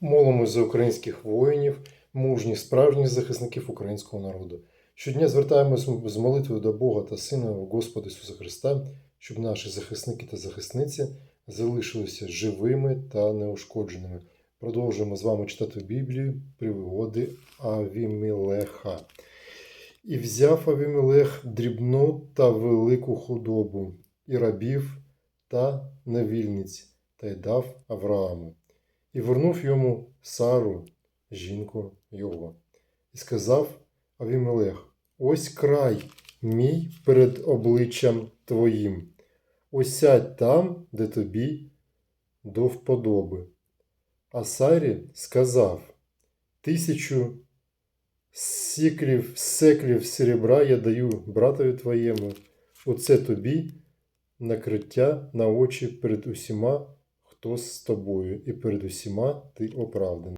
Молимось за українських воїнів, мужніх, справжніх захисників українського народу. Щодня звертаємось з молитвою до Бога та Сина Господа Ісуса Христа, щоб наші захисники та захисниці залишилися живими та неушкодженими. Продовжуємо з вами читати Біблію пригоди Авімелеха. І взяв Авімелех дрібну та велику худобу, і рабів та невільниць, та й дав Аврааму. І вернув йому Сару, жінку його. І сказав Авімелех: Ось край мій перед обличчям твоїм. Ось сядь там, де тобі до вподоби. А Сарі сказав: Тисячу сіклів, секлів серебра я даю братові твоєму. Оце тобі накриття на очі перед усіма, хто з тобою, і перед усіма ти оправданий.